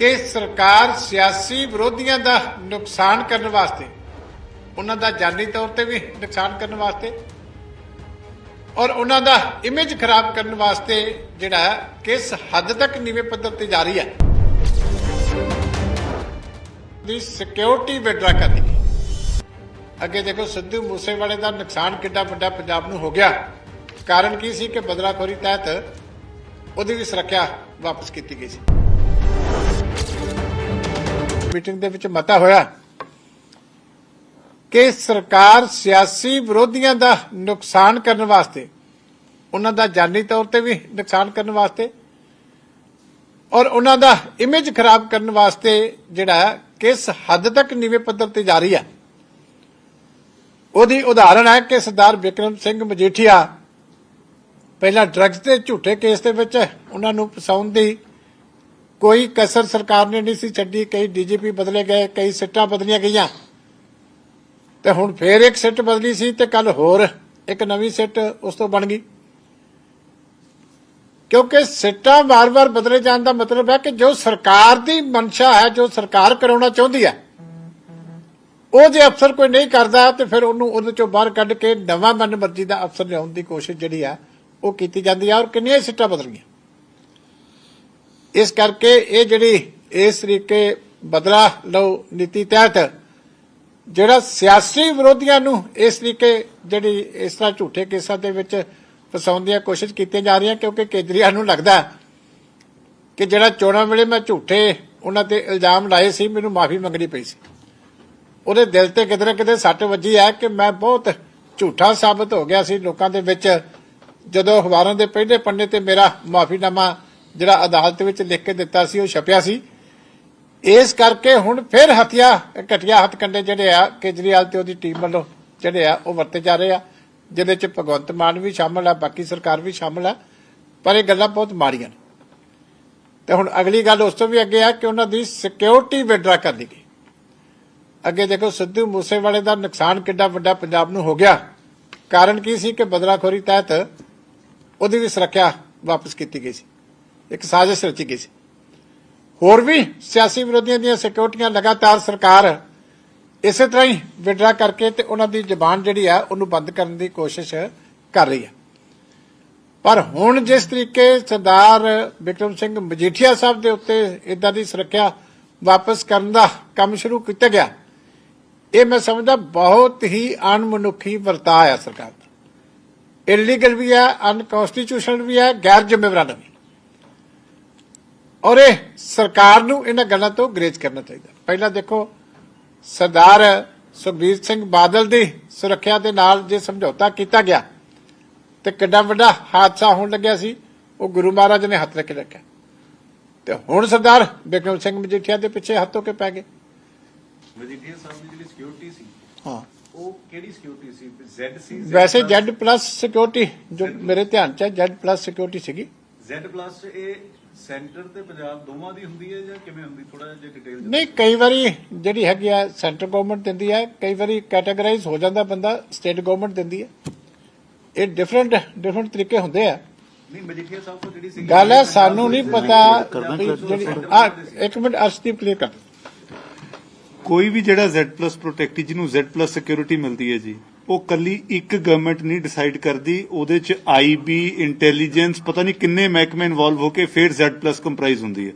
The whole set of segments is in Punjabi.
ਕਿ ਸਰਕਾਰ ਸਿਆਸੀ ਵਿਰੋਧੀਆਂ ਦਾ ਨੁਕਸਾਨ ਕਰਨ ਵਾਸਤੇ, ਉਹਨਾਂ ਦਾ ਜਾਨੀ ਤੌਰ ਤੇ ਵੀ ਨੁਕਸਾਨ ਕਰਨ ਵਾਸਤੇ ਔਰ ਉਹਨਾਂ ਦਾ ਇਮੇਜ ਖਰਾਬ ਕਰਨ ਵਾਸਤੇ ਜਿਹੜਾ ਕਿਸ ਹੱਦ ਤੱਕ ਨੀਵੇਂ ਪੱਧਰ ਤੇ ਜਾ ਰਹੀ ਹੈ, ਦੀ ਸਿਕਿਉਰਿਟੀ ਵਿਡਰਾ ਕਰਨੀ। ਅੱਗੇ ਦੇਖੋ, ਸਿੱਧੂ ਮੂਸੇਵਾਲੇ ਦਾ ਨੁਕਸਾਨ ਕਿੱਡਾ ਵੱਡਾ ਪੰਜਾਬ ਨੂੰ ਹੋ ਗਿਆ। ਕਾਰਨ ਕੀ ਸੀ ਕਿ ਬਦਲਾਖੋਰੀ ਤਹਿਤ ਉਹਦੀ ਵੀ ਸੁਰੱਖਿਆ ਵਾਪਸ ਕੀਤੀ ਗਈ ਸੀ। ਮੀਟਿੰਗ ਦੇ ਵਿੱਚ ਮਤਾ ਹੋਇਆ ਕਿ ਸਰਕਾਰ ਸਿਆਸੀ ਵਿਰੋਧੀਆਂ ਦਾ ਨੁਕਸਾਨ ਕਰਨ ਵਾਸਤੇ, ਉਹਨਾਂ ਦਾ ਜਾਨੀ ਤੌਰ ਤੇ ਵੀ ਨੁਕਸਾਨ ਕਰਨ ਵਾਸਤੇ ਔਰ ਉਹਨਾਂ ਦਾ ਇਮੇਜ ਖਰਾਬ ਕਰਨ ਵਾਸਤੇ ਜਿਹੜਾ ਕਿਸ ਹੱਦ ਤੱਕ ਨੀਵੇਂ ਪੱਧਰ ਤੇ ਜਾ ਰਹੀ ਹੈ। ਉਹਦੀ ਉਦਾਹਰਣ ਹੈ ਕਿ ਸਰਦਾਰ ਵਿਕਰਮ ਸਿੰਘ ਮਜੀਠੀਆ ਪਹਿਲਾਂ ਡਰੱਗਸ ਦੇ ਝੂਠੇ ਕੇਸ ਦੇ ਵਿੱਚ ਉਹਨਾਂ ਨੂੰ ਫਸਾਉਣ ਦੀ ਕੋਈ ਕਸਰ ਸਰਕਾਰ ਨੇ ਨਹੀਂ ਸੀ ਛੱਡੀ, ਕਈ ਡੀਜੀਪੀ ਬਦਲੇ ਗਏ, ਕਈ ਸਿੱਟਾਂ ਬਦਲੀਆਂ ਗਈਆਂ। ਤੇ ਹੁਣ ਫੇਰ ਇੱਕ ਸਿੱਟ ਬਦਲੀ ਸੀ ਤੇ ਕੱਲ ਹੋਰ ਇੱਕ ਨਵੀਂ ਸਿੱਟ ਉਸ ਤੋਂ ਬਣ ਗਈ। ਕਿਉਂਕਿ ਸਿੱਟਾਂ ਵਾਰ-ਵਾਰ ਬਦਲੇ ਜਾਣ ਦਾ ਮਤਲਬ ਹੈ ਕਿ ਜੋ ਸਰਕਾਰ ਦੀ ਮਨਸ਼ਾ ਹੈ, ਜੋ ਸਰਕਾਰ ਕਰਾਉਣਾ ਚਾਹੁੰਦੀ ਹੈ, ਉਹ ਜੇ ਅਫਸਰ ਕੋਈ ਨਹੀਂ ਕਰਦਾ ਤੇ ਫਿਰ ਉਹਨੂੰ ਉਹਦੇ ਚੋਂ ਬਾਹਰ ਕੱਢ ਕੇ ਨਵਾਂ ਮਨਮਰਜ਼ੀ ਦਾ ਅਫਸਰ ਲਿਆਉਣ ਦੀ ਕੋਸ਼ਿਸ਼ ਜਿਹੜੀ ਆ, ਉਹ ਕੀਤੀ ਜਾਂਦੀ ਆ ਔਰ ਕਿੰਨੀਆਂ ਹੀ ਸਿੱਟਾਂ ਬਦਲ ਇਸ ਕਰਕੇ ਇਹ ਜਿਹੜੀ, ਇਸ ਤਰੀਕੇ ਬਦਲਾ ਲਓ ਨੀਤੀ ਤਹਿਤ, ਜਿਹੜਾ ਸਿਆਸੀ ਵਿਰੋਧੀਆਂ ਨੂੰ ਇਸ ਤਰੀਕੇ ਜਿਹੜੀ, ਇਸ ਤਰ੍ਹਾਂ ਝੂਠੇ ਕੇਸਾਂ ਦੇ ਵਿੱਚ ਫਸਾਉਣ ਦੀਆਂ ਕੋਸ਼ਿਸ਼ ਕੀਤੀਆਂ ਜਾ ਰਹੀਆਂ, ਕਿਉਂਕਿ ਕੇਜਰੀਵਾਲ ਨੂੰ ਲੱਗਦਾ ਕਿ ਜਿਹੜਾ ਚੋਣਾਂ ਵੇਲੇ ਮੈਂ ਝੂਠੇ ਉਹਨਾਂ ਤੇ ਇਲਜ਼ਾਮ ਲਾਏ ਸੀ, ਮੈਨੂੰ ਮਾਫੀ ਮੰਗਣੀ ਪਈ ਸੀ। ਉਹਦੇ ਦਿਲ ਤੇ ਕਿਤੇ ਨਾ ਕਿਤੇ ਸੱਟ ਵੱਜੀ ਹੈ ਕਿ ਮੈਂ ਬਹੁਤ ਝੂਠਾ ਸਾਬਤ ਹੋ ਗਿਆ ਸੀ ਲੋਕਾਂ ਦੇ ਵਿੱਚ, ਜਦੋਂ ਅਖਬਾਰਾਂ ਦੇ ਪਹਿਲੇ ਪੰਨੇ ਤੇ ਮੇਰਾ ਮਾਫੀਨਾਮਾ ਜਿਹੜਾ ਅਦਾਲਤ ਵਿੱਚ ਲਿਖ ਕੇ ਦਿੱਤਾ ਸੀ, ਉਹ ਛਪਿਆ ਸੀ। ਇਸ ਕਰਕੇ ਹੁਣ ਫਿਰ ਹਥਿਆ, ਘਟਿਆ ਹੱਥਕੰਡੇ ਜਿਹੜੇ ਆ, ਕੇਜਰੀਵਾਲ ਤੇ ਉਹਦੀ ਟੀਮ ਵੱਲੋਂ ਜਿਹੜੇ ਆ, ਉਹ ਵਰਤੇ ਜਾ ਰਹੇ ਆ, ਜਿਹਦੇ ਚ ਭਗਵੰਤ ਮਾਨ ਵੀ ਸ਼ਾਮਲ ਆ, ਬਾਕੀ ਸਰਕਾਰ ਵੀ ਸ਼ਾਮਲ ਆ, ਪਰ ਇਹ ਗੱਲਾਂ ਬਹੁਤ ਮਾੜੀਆਂ ਨੇ। ਤੇ ਹੁਣ ਅਗਲੀ ਗੱਲ ਉਸ ਤੋਂ ਵੀ ਅੱਗੇ ਆ ਕਿ ਉਹਨਾਂ ਦੀ ਸਿਕਿਉਰਿਟੀ ਵਿਡਰਾ ਕਰ ਲਈ ਗਈ। ਅੱਗੇ ਦੇਖੋ, ਸਿੱਧੂ ਮੂਸੇਵਾਲੇ ਦਾ ਨੁਕਸਾਨ ਕਿੱਡਾ ਵੱਡਾ ਪੰਜਾਬ ਨੂੰ ਹੋ ਗਿਆ। ਕਾਰਨ ਕੀ ਸੀ ਕਿ ਬਦਲਾਖੋਰੀ ਤਹਿਤ ਉਹਦੀ ਵੀ ਸੁਰੱਖਿਆ ਵਾਪਸ ਕੀਤੀ ਗਈ ਸੀ। ਇੱਕ ਸਾਜ਼ਿਸ਼ ਰਚੀ ਗਈ ਸੀ। ਹੋਰ ਵੀ ਸਿਆਸੀ ਵਿਰੋਧੀਆਂ ਦੀਆਂ ਸਿਕਿਉਰਟੀਆਂ ਲਗਾਤਾਰ ਸਰਕਾਰ ਇਸੇ ਤਰ੍ਹਾਂ ਹੀ ਵਿਡਰਾ ਕਰਕੇ ਤੇ ਉਹਨਾਂ ਦੀ ਜ਼ਬਾਨ ਜਿਹੜੀ ਆ, ਉਹਨੂੰ ਬੰਦ ਕਰਨ ਦੀ ਕੋਸ਼ਿਸ਼ ਕਰ ਰਹੀ ਹੈ। ਪਰ ਹੁਣ ਜਿਸ ਤਰੀਕੇ ਸਰਦਾਰ ਵਿਕਰਮ ਸਿੰਘ ਮਜੀਠੀਆ ਸਾਹਿਬ ਦੇ ਉੱਤੇ ਇਦਾਂ ਦੀ ਸੁਰੱਖਿਆ ਵਾਪਸ ਕਰਨ ਦਾ ਕੰਮ ਸ਼ੁਰੂ ਕੀਤਾ ਗਿਆ, ਇਹ ਮੈਂ ਸਮਝਦਾ ਬਹੁਤ ਹੀ ਅਣਮਨੁੱਖੀ ਵਰਤਾਅ ਆ ਸਰਕਾਰ ਦਾ। ਇਲੀਗਲ ਵੀ ਹੈ ਅਨਕਨਸਟੀਟਿਊਸ਼ਨਲ ਵੀ ਹੈ ਗੈਰ ਜ਼ਿੰਮੇਵਾਰਾਨਾ ਵੀ। ਔਰ ਇਹ ਸਰਕਾਰ ਨੂੰ ਇਹਨਾਂ ਗੱਲਾਂ ਤੋਂ ਗਰੇਜ ਕਰਨਾ ਚਾਹੀਦਾ। ਪਹਿਲਾਂ ਦੇਖੋ ਸਰਦਾਰ ਸੁਖਬੀਰ ਸਿੰਘ ਬਾਦਲ ਦੀ ਸੁਰੱਖਿਆ ਦੇ ਨਾਲ ਜੇ ਸਮਝੌਤਾ ਕੀਤਾ ਗਿਆ ਤੇ ਕਿੱਡਾ ਵੱਡਾ ਹਾਦਸਾ ਹੋਣ ਲੱਗਿਆ ਸੀ ਉਹ ਗੁਰੂ ਮਹਾਰਾਜ ਨੇ ਹੱਥ ਰੱਖ ਰੱਖਿਆ। ਤੇ ਹੁਣ ਸਰਦਾਰ ਬਿਕਰਮ ਸਿੰਘ ਮਜੀਠੀਆ ਦੇ ਪਿੱਛੇ ਹੱਥੋਂ ਕੇ ਪੈ ਗਏ? ਮਜੀਠੀਆ ਸਾਹਿਬ ਦੀ ਜਿਹੜੀ ਸਿਕਿਉਰਿਟੀ ਸੀ ਹਾਂ। ਉਹ ਕਿਹੜੀ ਸਿਕਿਉਰਿਟੀ ਸੀ? ਜ਼ੈਡ ਸੀ ਵੈਸੇ Z ਪਲੱਸ ਸਿਕਿਉਰਿਟੀ ਜੋ ਮੇਰੇ ਧਿਆਨ ਚ ਹੈ Z ਪਲੱਸ ਸਿਕਿਉਰਿਟੀ ਸੀਗੀ। ਜ਼ੈਡ ਪਲੱਸ ਇਹ ਸੈਂਟਰ ਤੇ ਪੰਜਾਬ ਦੋਵਾਂ ਦੀ ਹੁੰਦੀ ਹੈ ਜਾਂ ਕਿਵੇਂ ਹੁੰਦੀ? ਥੋੜਾ ਜਿਹਾ ਡਿਟੇਲ ਨਹੀਂ ਕਈ ਵਾਰੀ ਜਿਹੜੀ ਹੈਗੀ ਆ ਸੈਂਟਰ ਗਵਰਨਮੈਂਟ ਦਿੰਦੀ ਹੈ ਕਈ ਵਾਰੀ ਕੈਟਾਗਰਾਈਜ਼ ਹੋ ਜਾਂਦਾ ਬੰਦਾ ਸਟੇਟ ਗਵਰਨਮੈਂਟ ਦਿੰਦੀ ਹੈ ਇਹ ਡਿਫਰੈਂਟ ਡਿਫਰੈਂਟ ਤਰੀਕੇ ਹੁੰਦੇ ਆ। ਨਹੀਂ ਮਜੀਠੀਆ ਸਾਹਿਬ ਤੋਂ ਜਿਹੜੀ ਸੀ ਗੱਲ ਹੈ ਸਾਨੂੰ ਨਹੀਂ ਪਤਾ ਵੀ ਜਿਹੜੀ ਆ ਇੱਕ ਮਿੰਟ ਅਰਸ਼ਦੀਪ ਕਲੀਅਰ ਕਰ। ਕੋਈ ਵੀ ਜਿਹੜਾ Z+ ਪ੍ਰੋਟੈਕਟੀ ਜਿਹਨੂੰ Z+ ਸਿਕਿਉਰਿਟੀ ਮਿਲਦੀ ਹੈ ਜੀ। ਉਹ ਕੱਲੀ ਇੱਕ ਗਵਰਨਮੈਂਟ ਨਹੀਂ ਡਿਸਾਈਡ ਕਰਦੀ ਉਹਦੇ ਚ ਆਈਬੀ ਇੰਟੈਲੀਜੈਂਸ ਪਤਾ ਨਹੀਂ ਕਿੰਨੇ ਮਹਿਕਮੇ ਇਨਵੋਲਵ ਹੋ ਕੇ ਫਿਰ Z+ ਕੰਪਰਾਈਜ਼ ਹੁੰਦੀ ਹੈ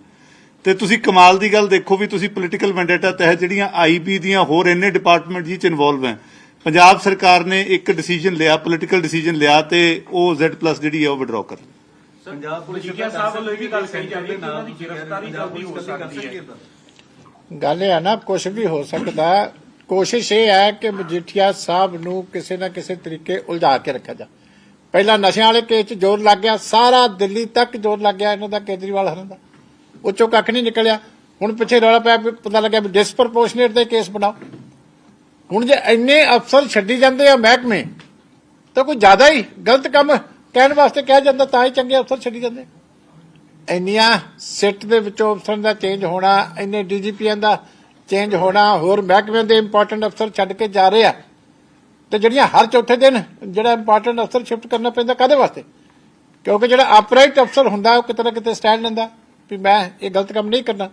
ਤੇ ਤੁਸੀਂ ਕਮਾਲ ਦੀ ਗੱਲ ਦੇਖੋ ਵੀ ਤੁਸੀਂ ਪੋਲੀਟੀਕਲ ਵੈਂਡੇਟਾ ਤਹਿਤ ਜਿਹੜੀਆਂ ਆਈਬੀ ਦੀਆਂ ਹੋਰ ਇੰਨੇ ਡਿਪਾਰਟਮੈਂਟ ਜੀ ਚ ਇਨਵੋਲਵ ਹੈ ਪੰਜਾਬ ਸਰਕਾਰ ਨੇ ਇੱਕ ਡਿਸੀਜਨ ਲਿਆ ਪੋਲੀਟੀਕਲ ਡਿਸੀਜਨ ਲਿਆ ਤੇ ਉਹ Z+ ਜਿਹੜੀ ਹੈ ਉਹ ਵਿਡਰਾਅ ਕਰ ਲਈ ਪੰਜਾਬ ਪੁਲਿਸ ਮਜੀਠੀਆ ਸਾਹਿਬ ਵੱਲੋਂ ਇਹ ਵੀ ਗੱਲ ਕਹੀ ਜਾ ਰਹੀ ਹੈ ਕਿ ਉਹਨਾਂ ਦੀ ਗ੍ਰਿਫਤਾਰੀ ਜਲਦੀ ਹੋ ਸਕਦੀ ਹੈ। ਗੱਲ ਇਹ ਹੈ ਨਾ ਕੁਝ ਵੀ ਹੋ ਸਕਦਾ ਹੈ। ਕੋਸ਼ਿਸ਼ ਇਹ ਹੈ ਕਿ ਮਜੀਠੀਆ ਸਾਹਿਬ ਨੂੰ ਕਿਸੇ ਨਾ ਕਿਸੇ ਤਰੀਕੇ ਉਲਝਾ ਕੇ ਰੱਖਿਆ ਜਾ। ਪਹਿਲਾਂ ਨਸ਼ਿਆਂ ਵਾਲੇ ਕੇਸ 'ਚ ਜ਼ੋਰ ਲੱਗ ਗਿਆ, ਸਾਰਾ ਦਿੱਲੀ ਤੱਕ ਜ਼ੋਰ ਲੱਗ ਗਿਆ ਇਹਨਾਂ ਦਾ, ਕੇਜਰੀਵਾਲ ਹਰਨ ਦਾ। ਉਹ ਕੱਖ ਨਹੀਂ ਨਿਕਲਿਆ। ਹੁਣ ਪਿੱਛੇ ਰੌਲਾ ਪਿਆ ਪਤਾ ਲੱਗਿਆ ਵੀ ਡਿਸਪਰਪੋਰਸ਼ਨੇਟ ਦੇ ਕੇਸ ਬਣਾਓ। ਹੁਣ ਜੇ ਇੰਨੇ ਅਫਸਰ ਛੱਡੀ ਜਾਂਦੇ ਆ ਮਹਿਕਮੇ, ਤਾਂ ਕੋਈ ਜ਼ਿਆਦਾ ਹੀ ਗਲਤ ਕੰਮ ਕਹਿਣ ਵਾਸਤੇ ਕਿਹਾ ਜਾਂਦਾ, ਤਾਂ ਹੀ ਚੰਗੇ ਅਫਸਰ ਛੱਡੀ ਜਾਂਦੇ ਇੰਨੀਆਂ ਸਿੱਟ ਦੇ ਵਿੱਚੋਂ ਅਫਸਰਾਂ ਦਾ ਚੇਂਜ ਹੋਣਾ, ਇੰਨੇ ਡੀਜੀਪੀਆਂ ਦਾ ਚੇਂਜ ਹੋਣਾ ਹੋਰ ਮਹਿਕਮਿਆਂ ਦੇ ਇੰਪੋਰਟੈਂਟ ਅਫਸਰ ਛੱਡ ਕੇ ਜਾ ਰਹੇ ਆ। ਤੇ ਜਿਹੜੀਆਂ ਹਰ ਚੌਥੇ ਦਿਨ ਜਿਹੜਾ ਇੰਪੋਰਟੈਂਟ ਅਫਸਰ ਸ਼ਿਫਟ ਕਰਨਾ ਪੈਂਦਾ ਕਾਦੇ ਵਾਸਤੇ? ਕਿਉਂਕਿ ਜਿਹੜਾ ਅਪਰਾਈਟ ਅਫਸਰ ਹੁੰਦਾ ਉਹ ਕਿਤੇ ਨਾ ਕਿਤੇ ਸਟੈਂਡ ਲੈਂਦਾ ਵੀ ਮੈਂ ਇਹ ਗਲਤ ਕੰਮ ਨਹੀਂ ਕਰਨਾ।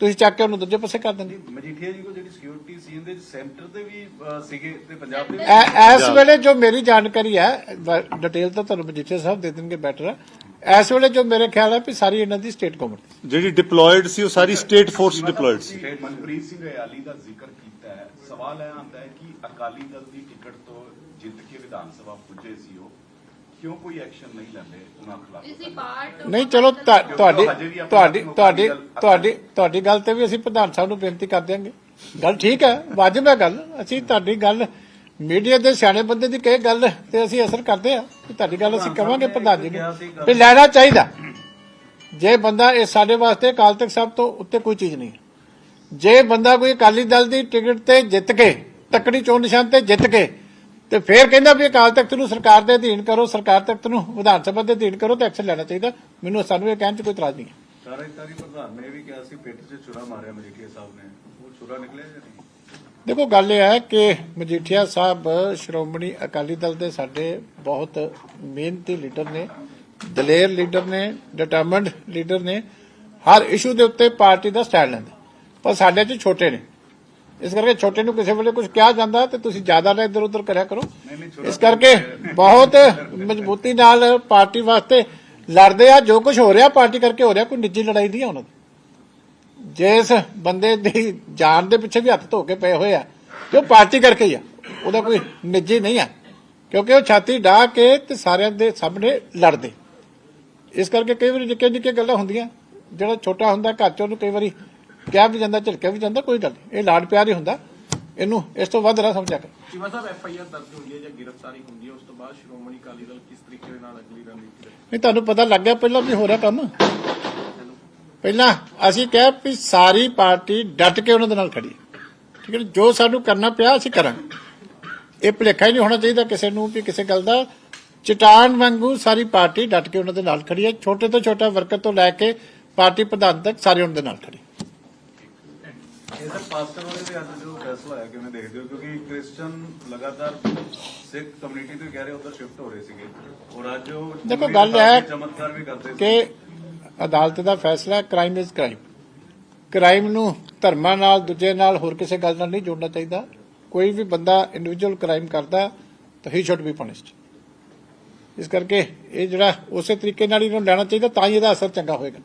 ਤੁਸੀਂ ਚੱਕ ਕੇ ਉਹਨੂੰ ਦੂਜੇ ਪਾਸੇ ਕਰ ਦਿੰਦੇ। ਮਜੀਠੀਆ ਜੀ ਕੋ ਜਿਹੜੀ ਸਿਕਿਉਰਿਟੀ ਸੀ ਇਹਦੇ ਸੈਂਟਰ ਦੇ ਵੀ ਸੀਗੇ ਤੇ ਪੰਜਾਬ ਦੇ ਇਸ ਵੇਲੇ ਜੋ ਮੇਰੀ ਜਾਣਕਾਰੀ ਹੈ ਡਿਟੇਲ ਤਾਂ ਤੁਹਾਨੂੰ ਮਜੀਠੀਆ ਸਾਹਿਬ ਦੇ ਦੇਣਗੇ ਬੈਟਰ ਇਸ ਵੇਲੇ ਜੋ ਮੇਰੇ ਖਿਆਲ ਹੈ ਵੀ ਸਾਰੀ ਇਹਨਾਂ ਦੀ ਸਟੇਟ ਗਵਰਨਮੈਂਟ ਜਿਹੜੀ ਡਿਪਲੋਇਡ ਸੀ ਉਹ ਸਾਰੀ ਸਟੇਟ ਫੋਰਸ ਡਿਪਲੋਇਡ ਸੀ। ਮਨਪ੍ਰੀਤ ਸਿੰਘ ਅਯਾਲੀ ਦਾ ਜ਼ਿਕਰ ਕੀਤਾ ਹੈ। ਸਵਾਲ ਇਹ ਆਉਂਦਾ ਹੈ ਕਿ ਅਕਾਲੀ ਦਲ ਦੀ ਟਿਕਟ ਤੋਂ ਜਿੱਤ ਕੇ ਵਿਧਾਨ ਸਭਾ ਪੁੱਜੇ ਸੀ ਉਹ ਕਿਉਂ ਕੋਈ ਐਕਸ਼ਨ ਨਹੀਂ ਲੈਂਦੇ ਉਹਨਾਂ ਖਿਲਾਫ? ਨਹੀਂ ਚਲੋ ਤੁਹਾ- ਤੁਹਾਡੀ ਤੁਹਾਡੀ ਤੁਹਾਡੀ ਗੱਲ- ਤੁਹਾਡੀ ਤੁਹਾਡੀ ਗੱਲ ਤੇ ਵੀ ਅਸੀਂ ਪ੍ਰਧਾਨ ਸਾਹਿਬ ਨੂੰ ਬੇਨਤੀ ਕਰ ਦਿਆਂਗੇ। ਗੱਲ ਠੀਕ ਹੈ ਵਾਜਬ ਹੈ ਗੱਲ। ਅਸੀਂ ਤੁਹਾਡੀ ਗੱਲ ਮੀਡੀਆ ਦੇ ਸਿਆਣੇ ਬੰਦੇ ਦੀ ਕਹੇ ਗੱਲ ਤੇ ਅਸੀਂ ਅਸਰ ਕਰਦੇ ਆ ਕਿ ਤੁਹਾਡੀ ਗੱਲ ਅਸੀਂ ਕਵਾਂਗੇ ਪ੍ਰਧਾਨ ਜੀ ਨੂੰ। ਵੀ ਲੈਣਾ ਚਾਹੀਦਾ। ਜੇ ਬੰਦਾ ਇਹ ਸਾਡੇ ਵਾਸਤੇ ਅਕਾਲ ਤਖਤ ਸਾਹਿਬ ਤੋਂ ਉੱਤੇ ਕੋਈ ਚੀਜ਼ ਨਹੀਂ। ਜੇ ਬੰਦਾ ਕੋਈ ਅਕਾਲੀ ਦਲ ਦੀ ਟਿਕਟ ਤੇ ਜਿੱਤ ਕੇ ਤੱਕੜੀ ਚੋਣ ਨਿਸ਼ਾਨ ਤੇ ਜਿੱਤ ਕੇ ਤੇ ਫੇਰ ਕਹਿੰਦਾ ਵੀ ਅਕਾਲ ਤਖਤ ਨੂੰ ਸਰਕਾਰ ਦੇ ਅਧੀਨ ਕਰੋ ਸਰਕਾਰ ਤਖਤ ਨੂੰ ਵਿਧਾਨ ਸਭਾ ਦੇ ਅਧੀਨ ਕਰੋ ਤਾਂ ਐਕਸ਼ਨ ਲੈਣਾ ਚਾਹੀਦਾ। ਮੈਨੂੰ ਸਾਨੂੰ ਇਹ ਕਹਿਣ 'ਚ ਕੋਈ ਇਤਰਾਜ਼ ਨਹੀਂ ਹੈ। ਕਾਰਜਕਾਰੀ ਪ੍ਰਧਾਨ ਨੇ ਵੀ ਕਿਹਾ ਸੀ ਪਿੱਠ 'ਚ ਛੁਰਾ ਮਾਰਿਆ ਮਜੀਠੀਆ ਸਾਹਿਬ ਨੇ। ਉਹ ਛੁਰਾ ਨਿਕਲਿਆ ਜਾਂ ਨਹੀਂ? ਦੇਖੋ ਗੱਲ ਇਹ ਹੈ ਕਿ ਮਜੀਠੀਆ ਸਾਹਿਬ ਸ਼੍ਰੋਮਣੀ ਅਕਾਲੀ ਦਲ ਦੇ ਸਾਡੇ ਬਹੁਤ ਮਿਹਨਤੀ ਲੀਡਰ ਨੇ ਦਲੇਰ ਲੀਡਰ ਨੇ ਡਿਟਰਮਿੰਡ ਲੀਡਰ ਨੇ ਹਰ ਇਸ਼ੂ ਦੇ ਉੱਤੇ ਪਾਰਟੀ ਦਾ ਸਟੈਂਡ ਲੈਂਦੇ ਪਰ ਸਾਡੇ ਚ ਛੋਟੇ ਨੇ। ਇਸ ਕਰਕੇ ਛੋਟੇ ਨੂੰ ਕਿਸੇ ਵੇਲੇ ਕੁਝ ਕਿਹਾ ਜਾਂਦਾ ਤੇ ਤੁਸੀਂ ਜ਼ਿਆਦਾ ਨਾ ਇੱਧਰ ਉੱਧਰ ਕਰਿਆ ਕਰੋ। ਇਸ ਕਰਕੇ ਬਹੁਤ ਮਜ਼ਬੂਤੀ ਨਾਲ ਪਾਰਟੀ ਵਾਸਤੇ ਲੜਦੇ ਆ ਜੋ ਕੁਝ ਹੋ ਰਿਹਾ ਪਾਰਟੀ ਕਰਕੇ ਹੋ ਰਿਹਾ ਕੋਈ ਨਿੱਜੀ ਲੜਾਈ ਨਹੀਂ ਆ ਉਹਨਾਂ ਦੀ। ਜਿਸ ਬੰਦੇ ਦੀ ਜਾਨ ਦੇ ਪਿੱਛੇ ਵੀ ਹੱਥ ਧੋ ਕੇ ਪਏ ਹੋਏ ਆ ਤੇ ਉਹ ਪਾਰਟੀ ਕਰਕੇ ਹੀ ਆ। ਉਹਦਾ ਕੋਈ ਨਿੱਜੀ ਨਹੀਂ ਆ ਕਿਉਂਕਿ ਉਹ ਛਾਤੀ ਢਾ ਕੇ ਤੇ ਸਾਰਿਆਂ ਦੇ ਸਾਹਮਣੇ ਲੜਦੇ। ਇਸ ਕਰਕੇ ਕਈ ਵਾਰੀ ਨਿੱਕੇ ਨਿੱਕੇ ਗੱਲਾਂ ਹੁੰਦੀਆਂ ਜਿਹੜਾ ਛੋਟਾ ਹੁੰਦਾ ਘਰ ਚ ਉਹਨੂੰ ਕਈ ਵਾਰੀ ਕਿਹਾ ਵੀ ਜਾਂਦਾ ਝਿੜਕਿਆ ਵੀ ਜਾਂਦਾ ਕੋਈ ਗੱਲ ਇਹ ਲਾਡ ਪਿਆਰ ਹੀ ਹੁੰਦਾ। ਇਹਨੂੰ ਇਸ ਤੋਂ ਵੱਧ ਨਾ ਸਮਝਿਆ ਕਰ। Cheema sahib F I R ਦਰਜ ਹੁੰਦੀ ਹੈ ਜਾਂ ਗ੍ਰਿਫਤਾਰੀ ਹੁੰਦੀ ਹੈ ਉਸ ਤੋਂ ਬਾਅਦ ਸ਼੍ਰੋਮਣੀ ਅਕਾਲੀ ਦਲ ਕਿਸ ਤਰੀਕੇ ਨਾਲ ਅਗਲੀ ਰਣਨੀਤੀ? ਨਹੀਂ ਤੁਹਾਨੂੰ ਪਤਾ ਲੱਗ ਗਿਆ ਪਹਿਲਾਂ ਵੀ ਹੋ ਰਿਹਾ ਕੰਮ। ਪਹਿਲਾਂ ਅਸੀਂ ਕਿਹਾ ਵੀ ਸਾਰੀ ਪਾਰਟੀ ਡਟ ਕੇ ਉਹਨਾਂ ਦੇ ਨਾਲ ਖੜੀ। ਠੀਕ ਹੈ? ਜੋ? ਸਾਨੂੰ ਕਰਨਾ ਪਿਆ ਅਸੀਂ ਕਰਾਂਗੇ। ਇਹ ਭੁਲੇਖਾ ਹੀ ਨਹੀਂ ਹੋਣਾ ਚਾਹੀਦਾ ਕਿਸੇ ਨੂੰ ਵੀ ਕਿਸੇ ਗੱਲ ਦਾ। ਚਟਾਨ ਵਾਂਗੂ ਸਾਰੀ ਪਾਰਟੀ ਡਟ ਕੇ ਉਹਨਾਂ ਦੇ ਨਾਲ ਖੜੀ ਹੈ। ਛੋਟੇ ਤੋਂ ਛੋਟਾ ਵਰਕਰ ਤੋਂ ਲੈ ਕੇ ਪਾਰਟੀ ਪ੍ਰਧਾਨ ਤੱਕ ਸਾਰੇ ਉਹਨਾਂ ਦੇ ਨਾਲ ਖੜੇ ਇਹ ਸਰ ਪਾਸਟਰ ਵਾਲੇ ਦੇ ਅੱਜ ਜੋ ਫੈਸਲਾ ਹੋਇਆ ਕਿਵੇਂ ਦੇਖਦੇ ਹੋ? ਕਿਉਂਕਿ ਕ੍ਰਿਸਚੀਅਨ ਲਗਾਤਾਰ ਸਿੱਖ ਕਮਿਊਨਿਟੀ ਤੋਂ ਕਹਿ ਰਹੇ ਉਧਰ ਸ਼ਿਫਟ ਹੋ ਰਹੇ ਸੀਗੇ। ਔਰ ਅੱਜ ਉਹ ਦੇਖੋ, ਗੱਲ ਹੈ ਚਮਤਕਾਰ ਵੀ ਕਰਦੇ ਸੀ ਕਿ ਅਦਾਲਤ ਦਾ ਫੈਸਲਾ ਕ੍ਰਾਈਮ ਇਜ਼ ਕ੍ਰਾਈਮ ਕ੍ਰਾਈਮ ਨੂੰ ਧਰਮਾਂ ਨਾਲ, ਦੂਜੇ ਨਾਲ ਹੋਰ ਕਿਸੇ ਗੱਲ ਨਾਲ ਨਹੀਂ ਜੋੜਨਾ ਚਾਹੀਦਾ। ਕੋਈ ਵੀ ਬੰਦਾ ਇੰਡੀਵਿਜੂਅਲ ਕ੍ਰਾਈਮ ਕਰਦਾ, ਤਾਂ ਹੀ ਸ਼ੁੱਡ ਬੀ ਪਨਿਸ਼ਡ ਇਸ ਕਰਕੇ ਇਹ ਜਿਹੜਾ ਉਸੇ ਤਰੀਕੇ ਨਾਲ ਇਹਨੂੰ ਲੈਣਾ ਚਾਹੀਦਾ, ਤਾਂ ਹੀ ਇਹਦਾ ਅਸਰ ਚੰਗਾ ਹੋਏਗਾ।